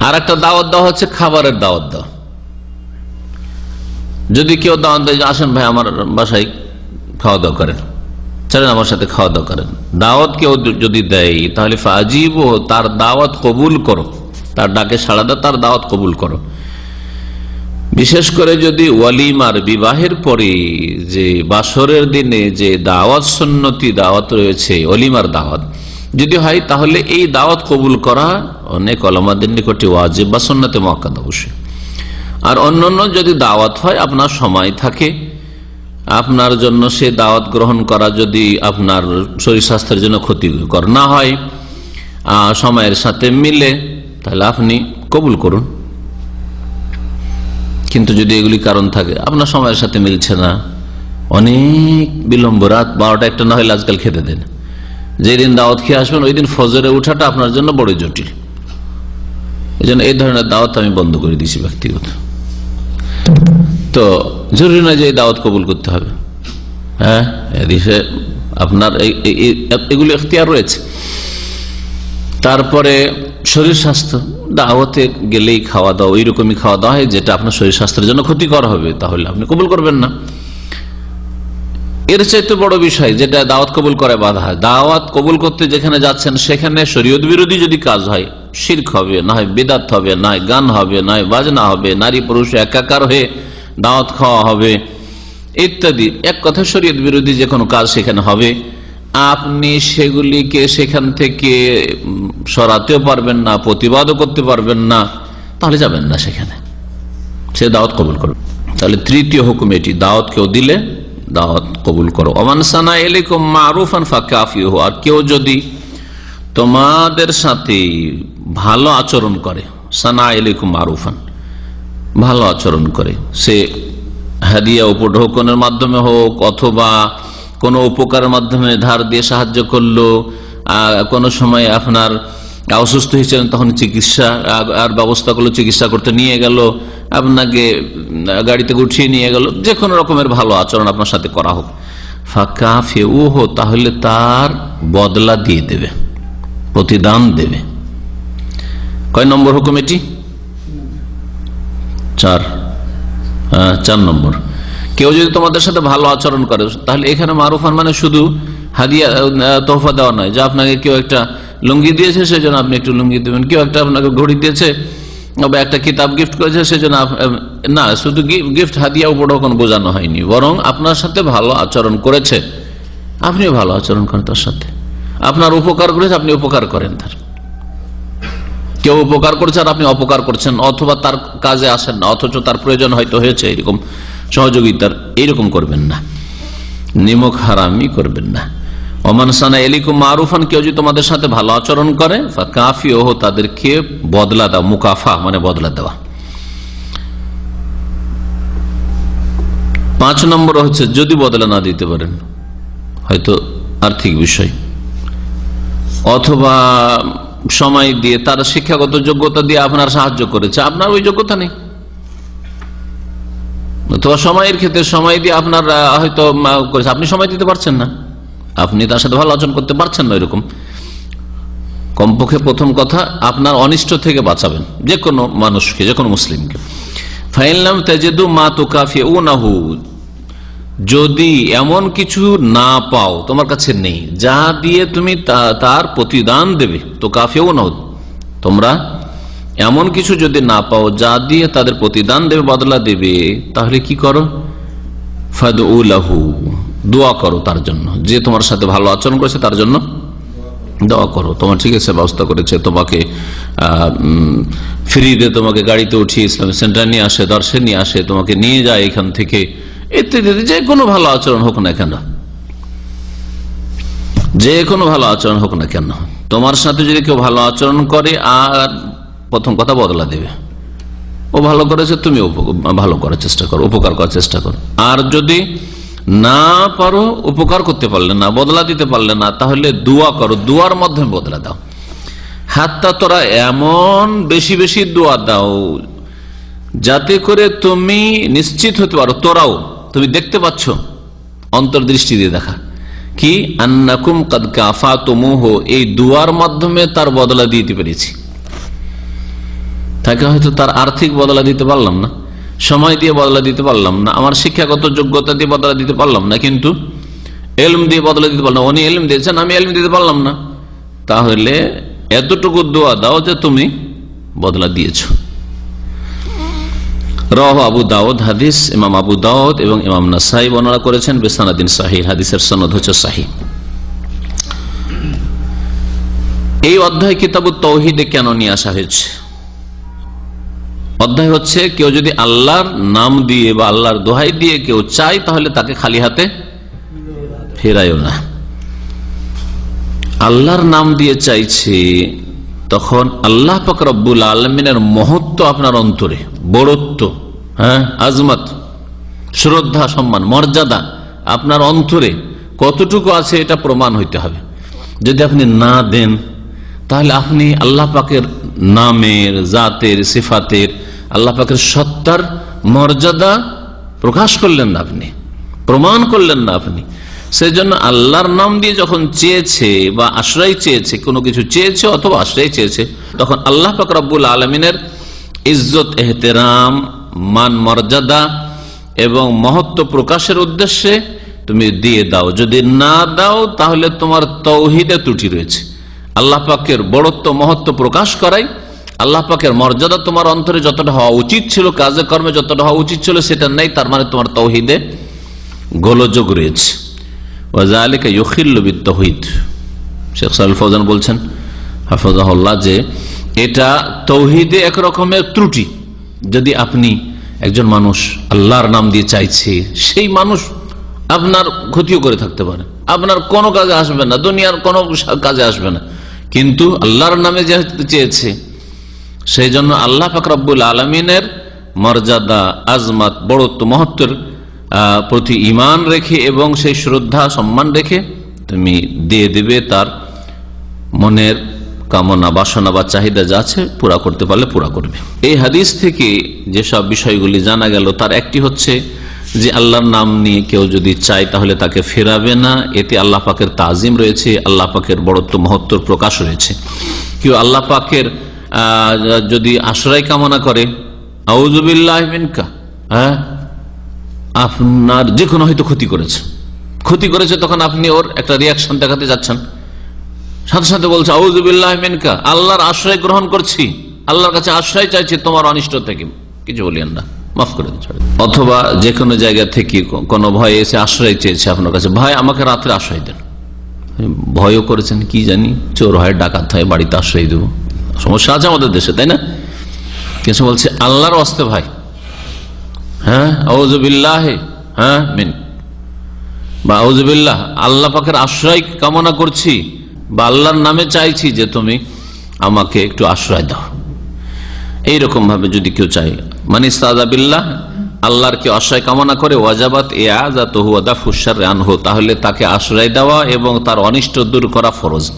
আর একটা দাওয়াত দেওয়া হচ্ছে খাবারের দাওয়াত দেওয়া। যদি কেউ দাওয়াত দেয়, আসেন ভাই, আমার বাসায় খাওয়া দাওয়া করেন। চলেন আমার সাথে খাওয়া দাওয়া করেন। দাওয়াত কেউ যদি দেয়, তাহলে ফাজিব তার দাওয়াত কবুল করো। তার ডাকে সাড়া দাও, তার দাওয়াত কবুল করো। বিশেষ করে যদি ওয়ালিমার বিবাহের পরে যে বাসরের দিনে যে দাওয়াত, সন্নতি দাওয়াত রয়েছে অলিমার দাওয়াত যদি হয়, তাহলে এই দাওয়াত কবুল করা অনেক অলমাদের নিকটে ওয়াজিব বা সন্ন্যতে মক্কাদ অবশ্যই। আর অন্যান্য যদি দাওয়াত হয়, আপনার সময় থাকে। আপনার জন্য সে দাওয়াত গ্রহণ করা যদি আপনার শরীর স্বাস্থ্যের জন্য ক্ষতিকর না হয় সময়ের সাথে মিলে, তাহলে আপনি কবুল করুন। কিন্তু যদি এগুলি কারণ থাকে, আপনার সময়ের সাথে মিলছে না। অনেক বিলম্ব, রাত বারোটা একটা না হলে আজকাল খেতে দেন। যেদিন দাওয়াত খেয়ে আসবেন, ওই দিন ফজরে উঠাটা আপনার জন্য বড় জটিল। এই জন্য এই ধরনের দাওয়াত আমি বন্ধ করে দিয়েছি ব্যক্তিগত। তো জরুরি নয় যে এই দাওয়াত কবুল করতে হবে। হ্যাঁ? এদিকে আপনার এই- এখতিয়ার রয়েছে। তারপরে শরীর স্বাস্থ্য, দাওয়াতে গেলেই খাওয়া দাওয়া ওই রকমই খাওয়া দাওয়া হয়, যেটা আপনার শরীর স্বাস্থ্যের জন্য ক্ষতিকর হবে, তাহলে আপনি কবুল করবেন না। এর চাইতে বড় বিষয় যেটা দাওয়াত কবুল করে বাধা হয়। দাওয়াত কবুল করতে যেখানে যাচ্ছেন, সেখানে শরীয়ত বিরোধী যদি কাজ হয়, শির্ক হবে, না হয় বেদাত হবে, না হয় গান হবে, না হয় বাজনা হবে, নারী পুরুষ একাকার হয়ে দাওয়াত খাওয়া হবে, ইত্যাদি। এক কথা শরীয়ত বিরোধী যে কোনো কাজ সেখানে হবে। আপনি সেগুলিকে সেখান থেকে সরাতেও পারবেন না, প্রতিবাদও করতে পারবেন না, তাহলে যাবেন না সেখানে। সে দাওয়াত কবুল করবে। তাহলে তৃতীয় হুকুম এটি, দাওয়াত কেউ দিলে দাওয়াত কবুল করো। অমান সানা এলিকুম মারুফান ফাঁকাফি আর কেউ যদি তোমাদের সাথে ভালো আচরণ করে, সানা এলিকুম মারুফান, ভালো আচরণ করে, সে হাদিয়া উপঢৌকনের মাধ্যমে হোক অথবা কোনো উপকারের মাধ্যমে ধার দিয়ে সাহায্য করল কোনো সময় আপনার অসুস্থ হয়েছিলেন, তখন চিকিৎসা, আর ব্যবস্থা করল, চিকিৎসা করতে নিয়ে গেল, আপনাকে গাড়িতে উঠিয়ে নিয়ে গেল, যে কোনো রকমের ভালো আচরণ আপনার সাথে করা হোক। ফাঁকা ফেউ হো তাহলে তার বদলা দিয়ে দেবে, প্রতিদান দেবে। কয় নম্বর হুকুম এটি? চার। চার নম্বর। কেউ যদি তোমাদের সাথে ভালো আচরণ করে, তাহলে এখানে মারুফান মানে শুধু হাদিয়া তোহফা দেওয়া নয়, যে আপনাকে কেউ একটা লুঙ্গি দিয়েছে, সেজন্য আপনি একটু লুঙ্গি দেবেন। কেউ একটা আপনাকে ঘড়ি দিয়েছে বা একটা কিতাব গিফট করেছে, সেজন্য না, শুধু গিফট হাদিয়া উপরে কোনো বোঝানো হয়নি, বরং আপনার সাথে ভালো আচরণ করেছে। আপনিও ভালো আচরণ করেন তার সাথে। আপনার উপকার করেছে, আপনি উপকার করেন তার। কেউ উপকার করছে আর আপনি অপকার করছেন, অথবা তার কাজে আসেন না, অথচ তার প্রয়োজন হয়তো হয়েছে, এরকম সহযোগিতার এইরকম করবেন না। নিমক হারামি করবেন না। ওমান সানা এলিকুম মারুফান, কেউ যদি তোমাদের সাথে ভালো আচরণ করে কাফি তাদেরকে বদলা মুকাফা মানে বদলা দেওয়া। পাঁচ নম্বর হচ্ছে, যদি বদলা না দিতে পারেন, হয়তো আর্থিক বিষয়। অথবা সময় দিয়ে, তার শিক্ষাগত যোগ্যতা দিয়ে আপনার সাহায্য করেছে, আপনার ওই যোগ্যতা নেই। অথবা সময়ের ক্ষেত্রে সময় দিয়ে আপনার হয়তো করেছে, আপনি সময় দিতে পারছেন না। আপনি তার সাথে ভালো আচরণ করতে পারছেন না এরকম। কমপক্ষে প্রথম কথা, আপনার অনিষ্ট থেকে বাঁচাবেন যে কোনো মানুষকে যে কোনো মুসলিমকে ফাইনলাম তেজেদু মা তুকাফি ও নাহু যদি এমন কিছু না পাও, তোমার কাছে নেই, যা দিয়ে তুমি তা- তার প্রতিদান দেবে তো কাফেও নাও তোমরা এমন কিছু যদি না পাও, যা দিয়ে তাদের প্রতিদান দেবে, বদলা দেবে, তাহলে কি করো? ফাদু দোয়া করো তার জন্য। যে তোমার সাথে ভালো আচরণ করেছে তার জন্য দোয়া করো। তোমার ঠিক আছে ব্যবস্থা করেছে তোমাকে ফ্রিতে তোমাকে গাড়িতে উঠিয়ে ইসলামিক সেন্টার নিয়ে আসে দর্শে নিয়ে আসে তোমাকে নিয়ে যায় এখান থেকে। ইত্যাদি, যে কোনো ভালো আচরণ হোক না কেন। যে কোনো ভালো আচরণ হোক না কেন। তোমার সাথে যদি কেউ ভালো আচরণ করে আর প্রথম কথা বদলা দেবে। ও ভালো করেছে তুমি ভালো করার চেষ্টা করো উপকার করার চেষ্টা করো। আর যদি না পারো, উপকার করতে পারলে না, বদলা দিতে পারলে না, তাহলে দোয়া করো, দুয়ার মাধ্যমে বদলা দাও। হাতটা তোরা এমন বেশি বেশি দোয়া দাও, যাতে করে তুমি নিশ্চিত হতে পারো, তোরাও, তুমি দেখতে পাচ্ছ, অন্তর্দৃষ্টি দিয়ে দেখা। কি? আন্নাকুম কাদ কাফা তুমুহ এই দুয়ার মাধ্যমে তার বদলা দিতে পেরেছি। তাকে হয়তো তার আর্থিক বদলা দিতে পারলাম না। সময় দিয়ে বদলা দিতে পারলাম না, আমার শিক্ষাগত যোগ্যতা দিয়ে বদলা দিতে পারলাম না, কিন্তু এলম দিয়ে বদলা দিতে পারলাম উনি এলম দিয়েছেন, আমি এলম দিতে পারলাম না। তাহলে এতটুকু দোয়া দাও যে তুমি বদলা দিয়েছ। রহ আবু হাদিস আবু এবং ইমাম করেছেন হাদিসের হচ্ছে এই অধ্যায় কিতাবু তৌহিদে কেন নিয়ে আসা হয়েছে? অধ্যায় হচ্ছে, কেউ যদি আল্লাহর নাম দিয়ে বা আল্লাহর দোহাই দিয়ে কেউ চায়, তাহলে তাকে খালি হাতে ফেরাইও না। আল্লাহর নাম দিয়ে চাইছে, তখন আল্লাহ পাক আলমিনের মহত্ব আপনার অন্তরে, বড়ত্ব হ্যাঁ আজমত, শ্রদ্ধা, সম্মান, মর্যাদা আপনার অন্তরে কতটুকু আছে এটা প্রমাণ হইতে হবে। যদি আপনি না দেন, তাহলে আপনি আল্লাহ পাকের নামের, জাতের, সিফাতের আল্লাহ পাকের সত্তার মর্যাদা প্রকাশ করলেন না আপনি, প্রমাণ করলেন না আপনি। সেই জন্য আল্লাহর নাম দিয়ে যখন চেয়েছে বা আশ্রয় চেয়েছে, কোনো কিছু চেয়েছে অথবা আশ্রয় চেয়েছে, তখন আল্লাহ পাক রব্বুল আলমিনের ইজ্জত, এহতেরাম, মান মর্যাদা এবং মহত্ব প্রকাশের উদ্দেশ্যে তুমি দিয়ে দাও। যদি না দাও, তাহলে তোমার তৌহিদে ত্রুটি রয়েছে। আল্লাহ পাকের বড়ত্ব, মহত্ব প্রকাশ করাই আল্লাহ পাকের মর্যাদা তোমার অন্তরে যতটা হওয়া উচিত ছিল, কাজে কর্মে যতটা হওয়া উচিত ছিল, সেটা নেই, তার মানে তোমার তৌহিদে গোলযোগ রয়েছে। ওয়াজালিকা ইউখিল্লবিত তহিদ শেখ সাল ফৌজান বলছেন, হাফজাহুল্লাহ, যে এটা তৌহিদে এক রকমের ত্রুটি। যদি আপনি একজন মানুষ আল্লাহর নাম দিয়ে চাইছে, সেই মানুষ আপনার ক্ষতিও করে থাকতে পারে। আপনার কোনো কাজে আসবে না, দুনিয়ার কোনো কাজে আসবে না। কিন্তু আল্লাহর নামে যেহেতু চেয়েছে সেই জন্য আল্লাহ ফাকরাবুল আলমিনের মর্যাদা, আজমাত, বড়ত্ব, মহত্বের প্রতি ইমান রেখে এবং সেই শ্রদ্ধা, সম্মান রেখে তুমি দিয়ে দিবে, তার মনের কামনা, বাসনা বা চাহিদা যা আছে পুরা করতে পারলে পুরা করবে। এই হাদিস থেকে যেসব বিষয়গুলি জানা গেল, তার একটি হচ্ছে যে আল্লাহর নাম নিয়ে কেউ যদি চায় তাহলে তাকে ফেরাবে না, এতে আল্লাহ পাকের তাজিম রয়েছে, আল্লাহ পাকের বড়ত্ব মহত্বর প্রকাশ রয়েছে। কেউ আল্লাহ পাকের যদি আশ্রয় কামনা করে হ্যাঁ আপনার যে কোনো হয়তো ক্ষতি করেছে। ক্ষতি করেছে তখন আপনি ওর একটা রিয়াকশন দেখাতে যাচ্ছেন। সাথে সাথে বলছে আউজুবিল্লাহ মিনকা, আল্লাহর আশ্রয় গ্রহণ করছি। আল্লাহর কাছে আশ্রয় চাইছি, তোমার অনিষ্ট থেকে। কিছু বলিয়েন না, মাফ করে অথবা যে কোনো জায়গা থেকে কোনো ভয় এসে আশ্রয় চেয়েছে আপনার কাছে, ভাই, আমাকে রাত্রে আশ্রয় দেন। ভয়ও করেছেন, কি জানি, চোর হয়, ডাকাত হয়, বাড়িতে আশ্রয় দেবো। সমস্যা আছে আমাদের দেশে, তাই না? কিছু বলছে, আল্লাহর অস্তে ভাই। হ্যাঁ? আউজবিল্লাহ হ্যাঁ মিন। বা আউজবিল্লাহ আল্লাহ পাখের আশ্রয় কামনা করছি, বা আল্লাহর নামে চাইছি যে তুমি আমাকে একটু আশ্রয় দাও। এইরকম ভাবে যদি কেউ চাই মানে সাদাবিল্লাহ আল্লাহর কেউ আশ্রয় কামনা করে, ওয়াজাবাত এ আজা তহুয়াদা ফুসার রান হো তাহলে তাকে আশ্রয় দেওয়া এবং তার অনিষ্ট দূর করা ফরজ।